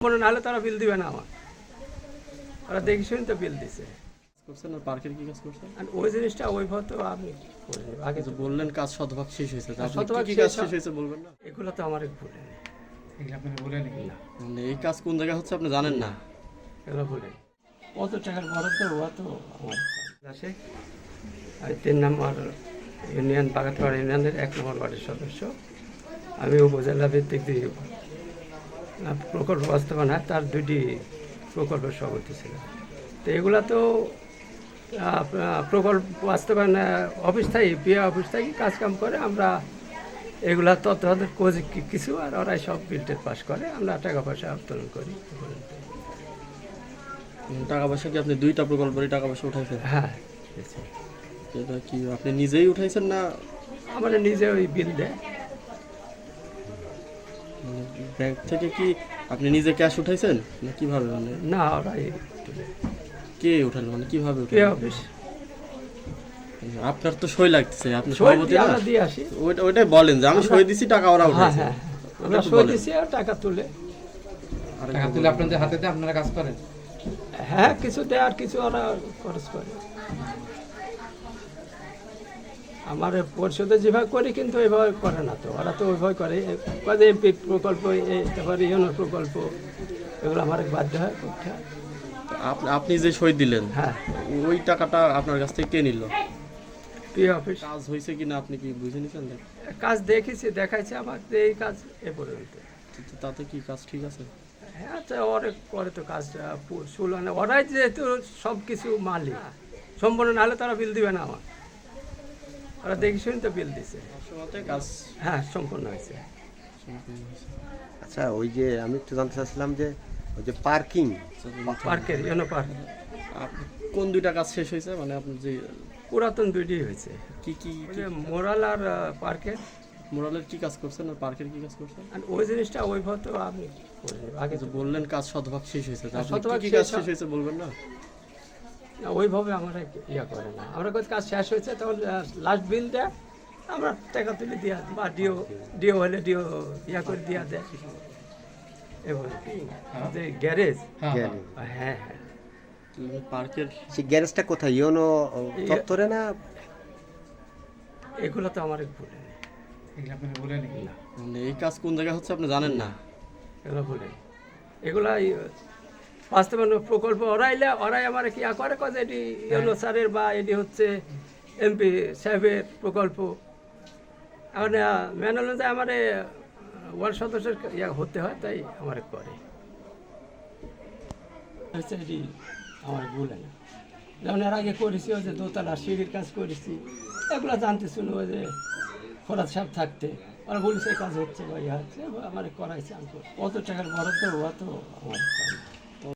মনে নাহলে তারা বিল দিবে না আমার। ওরা দেখি শুনি তো বিল দিছে। করছেন আর পার্কের কি কাজ করছেন? আর ওই জিনিসটা আমি। আগে তো বললেন কাজ শতভাগ শেষ হয়েছে শতভাগ কি কি কাজ শেষ হয়েছে বলবেন না? এগুলো তো আমার ভুলে নেই এগুলো আপনাকে বলে নাকি না। মানে এই কাজ কোন হচ্ছে আপনি জানেন না? এগুলো নেই। কত টাকার বরাদ্দ তো আমার আসে তিন নম্বর ইউনিয়ন বাগাতপাড়া ইউনিয়নের এক নম্বর ওয়ার্ডের সদস্য। আমি উপজেলা ভিত্তিক যে আহ, প্রকল্প বাস্তবায়ন তার দুটি প্রকল্পের সভাপতি ছিল তো এগুলা তো প্রকল্প বাস্তবায়ন অফিস থেকে বিয়ে অফিস থেকে কাজকাম করে আমরা এগুলা তত্ত্বাবধান কোচ কিছু আর ওরাই সব বিলটের পাস করে আমরা টাকা পয়সা উত্তোলন করি। টাকা পয়সা কি আপনি দুইটা প্রকল্পেরই টাকা পয়সা উঠাইছেন? হ্যাঁ এটা কি আপনি নিজেই উঠাইছেন না? আমরা নিজে ওই বিল দেয়। ব্যাংক থেকে কি আপনি নিজে ক্যাশ উঠাইছেন? না কীভাবে মানে? না ওরাই কে উঠালো? মানে কীভাবে উঠালো? অফিস? আপনার তো সই লাগতেছে আপনি সই সভাপতি না? দিয়ে আসি। ওইটা ওইটাই বলেন যে আমি সই দিছি টাকা ওরা হ্যাঁ উঠাইছে হ্যাঁ আমরা সই। দিছি আর টাকা তুলে। আরেকটু টাকা তুলে। আপনাদের হাতে দিয়ে আপনারা কাজ করেন? হ্যাঁ কিছু দেয় আর কিছু ওরা খরচ করে। আমার পরিশোধে যেভাবে করি কিন্তু ওইভাবে করে না তো। ওরা তো ওইভাবে করে। কাজে এমপি প্রকল্প তারপরে ইউনো প্রকল্প এগুলো আমার বাধ্য হয় করতে। আপনি যে সই দিলেন হ্যাঁ। ওই টাকাটা আপনার কাছ থেকে কে নিল? বিয়ে অফিস? কাজ হয়েছে কিনা আপনি কি বুঝে নিছেন? কাজ দেখেছি দেখাইছে আমার এই কাজ এ পর্যন্ত। তাতে কি কাজ ঠিক আছে? হ্যাঁ আচ্ছা অনেক করে তো কাজটা শুল মানে ওরাই যেহেতু সব কিছু মালিক সম্পূর্ণ নাহলে তারা বিল দিবে না আমার ওরা দেখি শুনি তো বিল দিছে। কাজ হ্যাঁ সম্পূর্ণ হয়েছে। আচ্ছা ওই যে আমি একটু জানতে চাচ্ছিলাম যে ওই যে পার্কিং পার্কের ইউনো পার্ক। কোন দুইটা কাজ শেষ হয়েছে? মানে আপনি যে পুরাতন দুইটি হয়েছে। কি কি যে মোরাল আর পার্কের। মোরালের কি কাজ করছেন আর পার্কের কি কাজ করছেন? আর ওই জিনিসটা ওইভাবে তো করিনি। আগে তো বললেন কাজ শতভাগ শেষ হয়েছে। হ্যাঁ, আপনি শতভাগ কি কি কাজ শেষ হয়েছে বলবেন না, ওইভাবে আমরা ইয়ে করে না। আমরা কাজ শেষ হয়েছে তখন লাস্ট বিল দেয় আমরা টাকা তুলে দিয়া দিই। বা ডিও ডিও হলে ডিও ইয়া করে দিয়া দেয়। এবং যে গ্যারেজ হ্যাঁ হ্যাঁ। হ্যাঁ হ্যাঁ। পার্কের সেই গ্যারেজটা কোথায়? ইয়োনো চত্বরে না? এগুলো তো আমার ভুলে। এগুলো মানে এই কাজ কোন জায়গায় হচ্ছে আপনি জানেন না? এগুলো ভুলে এগুলা এই বাস্তবায়ন প্রকল্প ওরাইলে ওরাই আমার কি করে? কজ এটি ইউনো স্যারের বা এটি হচ্ছে এমপি সাহেবের প্রকল্প। এখন ম্যানুয়াল অনুযায়ী আমার ওয়ার্ড সদস্যের ইয়া হতে হয় তাই আমার করে। হচ্ছে এটি আমার ভুল না যেমন এর আগে করেছি ওই যে দোতলা সিঁড়ির কাজ করেছি এগুলো জানতে শুনে ওই যে ফরাদ সাহেব থাকতে। ওরা বলেছে কাজ হচ্ছে বা ইয়ে হচ্ছে আমার করাইছে আমি। কত টাকার বরাদ্দ ওয়া তো আমার।